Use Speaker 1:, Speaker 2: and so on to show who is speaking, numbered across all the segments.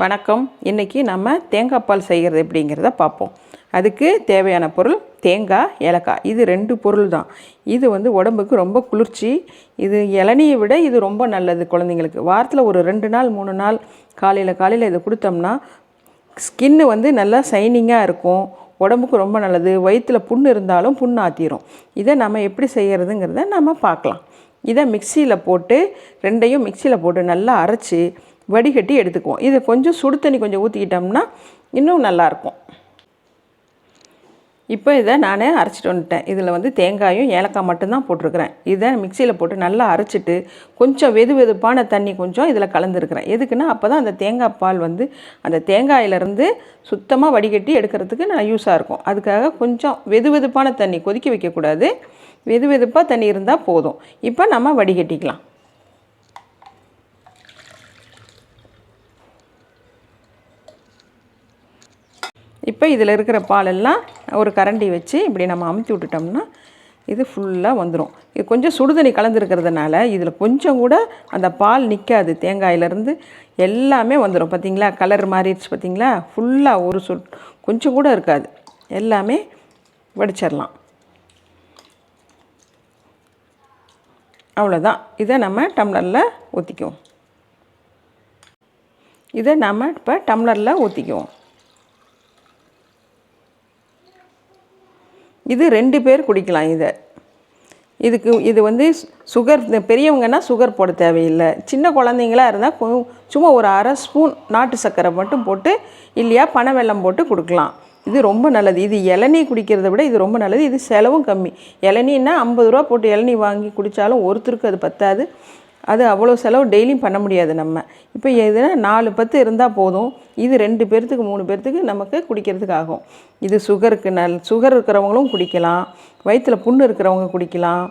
Speaker 1: வணக்கம். இன்றைக்கி நம்ம தேங்காய் பால் செய்கிறது எப்படிங்கிறத பார்ப்போம். அதுக்கு தேவையான பொருள் தேங்காய் ஏலக்காய். இது ரெண்டு பொருள் தான். இது வந்து உடம்புக்கு ரொம்ப குளிர்ச்சி. இது இளநியை விட இது ரொம்ப நல்லது குழந்தைங்களுக்கு. வாரத்தில் ஒரு ரெண்டு நாள் மூணு நாள் காலையில் காலையில் இதை கொடுத்தோம்னா ஸ்கின்னு வந்து நல்லா சைனிங்காக இருக்கும். உடம்புக்கு ரொம்ப நல்லது. வயிற்றில் புண்ணு இருந்தாலும் புண்ணு ஆற்றிரும் இதை நம்ம எப்படி செய்கிறதுங்கிறத நம்ம பார்க்கலாம். இதை மிக்சியில் போட்டு ரெண்டையும் மிக்சியில் போட்டு நல்லா அரைச்சி வடிகட்டி எடுத்துக்குவோம். இதை கொஞ்சம் சுடு தண்ணி கொஞ்சம் ஊற்றிக்கிட்டோம்னா இன்னும் நல்லாயிருக்கும். இப்போ இதை நான் அரைச்சிட்டு வந்துட்டேன். இதில் வந்து தேங்காயும் ஏலக்காய் மட்டும்தான் போட்டிருக்கிறேன். இதை மிக்சியில் போட்டு நல்லா அரைச்சிட்டு கொஞ்சம் வெது வெதுப்பான தண்ணி கொஞ்சம் இதில் கலந்துருக்கிறேன். எதுக்குன்னா அப்போ தான் அந்த தேங்காய் பால் வந்து அந்த தேங்காயிலேருந்து சுத்தமாக வடிகட்டி எடுக்கிறதுக்கு நான் யூஸாக இருக்கும். அதுக்காக கொஞ்சம் வெது வெதுப்பான தண்ணி கொதிக்க வைக்கக்கூடாது. வெது வெதுப்பாக தண்ணி இருந்தால் போதும். இப்போ நம்ம வடிகட்டிக்கலாம். இப்போ இதில் இருக்கிற பாலெல்லாம் ஒரு கரண்டி வச்சு இப்படி நம்ம அமுத்தி விட்டுட்டோம்னா இது ஃபுல்லாக வந்துடும் இது கொஞ்சம் சுடுதண்ணி கலந்துருக்கிறதுனால இதில் கொஞ்சம் கூட அந்த பால் நிற்காது தேங்காயிலேருந்து எல்லாமே வந்துடும் பார்த்தீங்களா? கலர் மாறிடுச்சு பார்த்தீங்களா? ஃபுல்லாக ஒரு சொல் கொஞ்சம் கூட இருக்காது. எல்லாமே வடிச்சிடலாம் அவ்வளோதான். இதை நம்ம டம்ளரில் ஊற்றிக்குவோம் இதை நம்ம இப்போ டம்ளரில் ஊற்றிக்குவோம் இது ரெண்டு பேர் குடிக்கலாம் இதை. இதுக்கு இது வந்து சுகர் பெரியவங்கன்னா சுகர் போட தேவையில்லை. சின்ன குழந்தைங்களா இருந்தால் சும்மா ஒரு அரை ஸ்பூன் நாட்டு சர்க்கரை மட்டும் போட்டு இல்லையா பனை வெல்லம் போட்டு கொடுக்கலாம். இது ரொம்ப நல்லது. இது இளநீ குடிக்கிறத விட இது ரொம்ப நல்லது. இது செலவும் கம்மி. இளநீன்னா ஐம்பது ரூபா போட்டு இளநீ வாங்கி குடித்தாலும் ஒருத்தருக்கு அது பத்தாது. அது அவ்வளோ செலவு டெய்லியும் பண்ண முடியாது நம்ம. இப்போ எதுனா நாலு பத்து இருந்தால் போதும். இது ரெண்டு பேர்த்துக்கு மூணு பேர்த்துக்கு நமக்கு குடிக்கிறதுக்கு ஆகும். இது சுகருக்கு நல் சுகர் இருக்கிறவங்களும் குடிக்கலாம். வயிற்றில் புண்ணு இருக்கிறவங்க குடிக்கலாம்.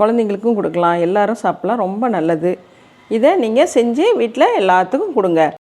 Speaker 1: குழந்தைங்களுக்கும் கொடுக்கலாம். எல்லோரும் சாப்பிட்லாம். ரொம்ப நல்லது. இதை நீங்கள் செஞ்சு வீட்டில் எல்லாத்துக்கும் கொடுங்க.